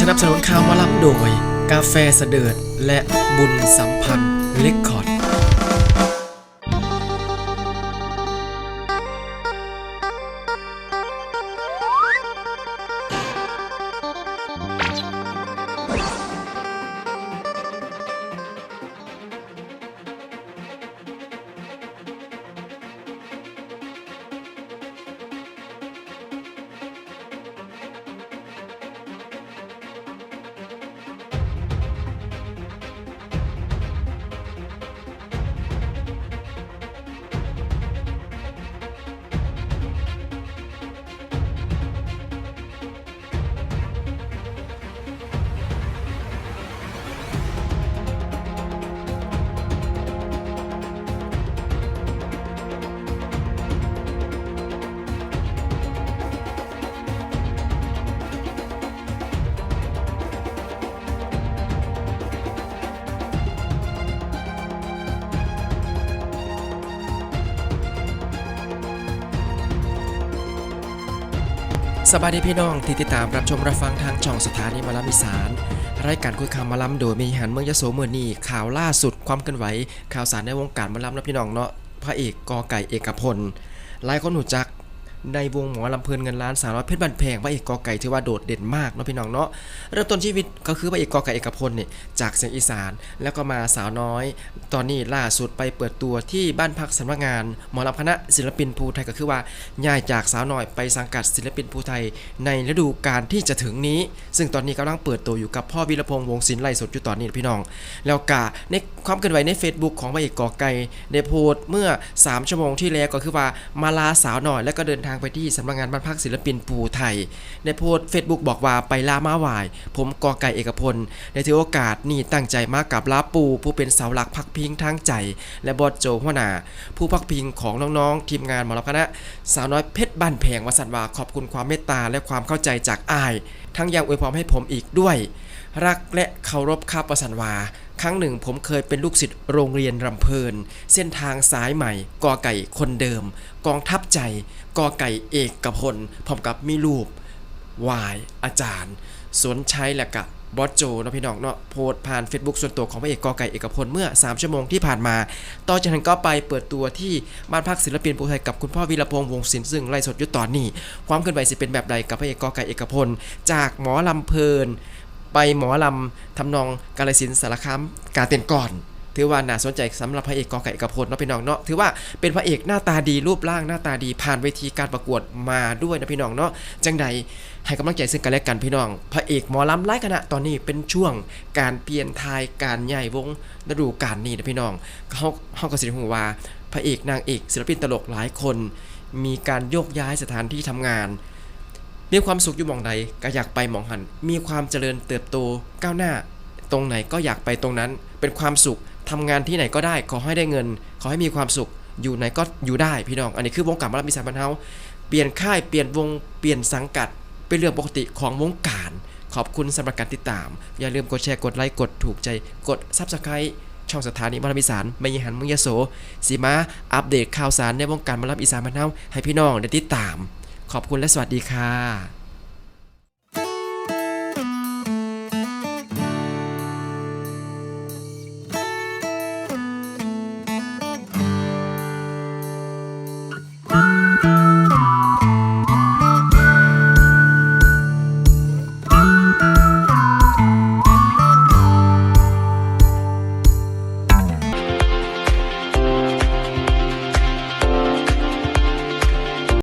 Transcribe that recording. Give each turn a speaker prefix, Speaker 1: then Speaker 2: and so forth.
Speaker 1: สนับสนุนข่าวมาลับโดย กาแฟเสดิร์ดและบุญสัมพันธ์เลคคอร์ด สบายดีพี่น้องที่ติดตามรับชมรับฟังทางช่องสถานีมาลัมอีสานรายการคุยข่าวมาลัมโดยมีหันเมืองยโสเมื่อนี่ข่าวล่าสุดความเคลื่อนไหวข่าวสารในวงการมาลับนะพี่น้องเนาะพระเอกกอไก่เอกพลหลายคนหูจัก ในวงหมอลำเพลินเงินล้านสาวน้อยเพชรบันแพงพระเอกกอไก่ถือว่าโดดเด่นมากเนาะพี่น้องเนาะเริ่มต้นชีวิตก็คือพระเอกกอไก่เอกพลเนี่ยจากเสียงอีสาน แล้วก็มาสาวน้อย ตอนนี้ล่าสุดไปเปิดตัวที่บ้านพักสำนักงาน หมอลำคณะศิลปินภูไทยก็คือว่าย้ายจากสาวน้อยไปสังกัดศิลปินภูไทย ในฤดูกาลที่จะถึงนี้ ซึ่งตอนนี้กำลังเปิดตัวอยู่กับพ่อวีรพงษ์วงศิลป์ไล่สดอยู่ตอนนี้พี่น้อง แล้วกาในความเคลื่อนไหวใน Facebook ของพระเอกกอไก่ได้โพสต์เมื่อ 3 ชั่วโมงที่แล้วก็คือว่ามาลาสาวน่อยแล้วก็เดินทางไปที่สำนักงานบ้านพักศิลปินภูไทย ได้โพสต์ Facebook บอกว่าไปลามาหวาย ผมกอไก่เอกพลในถือโอกาสนี่ตั้งใจมากับลาปู ผู้เป็นเสาหลักพักพิงทางใจ และบอสโจหัวหน้าผู้พักพิงของน้องๆ ทีมงานหมอลำคณะสาวน้อยเพชรบ้านแพงวสันวาขอบคุณความเมตตาและความเข้าใจจากอาย ทั้งยังอวยพรให้ผมอีกด้วย รักและเคารพข้าประสันวา ครั้งหนึ่งผมเคยเป็นลูกศิษย์โรงเรียนรำเพลิน เส้นทางสายใหม่กอไก่คนเดิม กองทัพใจกอไก่เอกกพลพร้อมกับมีรูปวายอาจารย์ สวนชัยและกับบอสโจนะพี่น้องเนาะโพสผ่าน Facebook ส่วนตัวของพระเอกกอไก่เอกพลเมื่อ 3 ชั่วโมงที่ผ่านมา ต่อจากนั้นก็ไปเปิดตัวที่บ้านพักศิลปินภูไทยกับคุณพ่อวีรพงษ์วงศิลป์ซึ่งไล่สดยู่ตอนนี้ ความเคลื่อนไหวสิเป็นแบบใดกับพระเอกกอไก่เอกพล จากหมอลำเพลิน ไปหมอลำทำนองกาลสินสารคามกาเต้นก่อน ถือว่าน่าสนใจสำหรับพระเอกกอไก่เอกพลเนาะพี่น้องเนาะถือว่าเป็นพระเอกหน้าตาดีรูปร่างหน้าตาดีผ่านเวทีการประกวดมาด้วยนะพี่น้องเนาะจังใดให้กำลังใจซึ่งกันและกันพี่น้อง พระเอกหมอลำไล่คณะตอนนี้เป็นช่วงการเปลี่ยนทายการใหญ่วงฤดูกาลนี้นะพี่น้องเขาเขาก็สิรู้ว่าพระเอกนางเอกศิลปินตลกหลายคน มีการโยกย้ายสถานที่ทำงาน มีความสุขอยู่มองใดก็อยากไปมองหัน มีความเจริญเติบโตก้าวหน้า ตรงไหนก็อยากไปตรงนั้น เป็นความสุขทำงานที่ไหนก็ได้ ขอให้ได้เงิน ขอให้มีความสุข อยู่ไหนก็อยู่ได้พี่น้อง อันนี้คือวงการหมอลำมีสานบันเทาเปลี่ยนค่าย เปลี่ยนวง เปลี่ยนสังกัด เป็นเรื่องปกติของวงการ ขอบคุณสำหรับการติดตาม อย่าลืมกดแชร์ กดไลค์ กดถูกใจ กดซับสไครต์ช่องสถานีหมอลำอีสานไม่ยหันมุงยโสสีมาอัปเดตข่าวสารในวงการหมอลำอีสานบันเทาให้พี่น้องได้ติดตาม ขอบคุณและสวัสดีค่ะ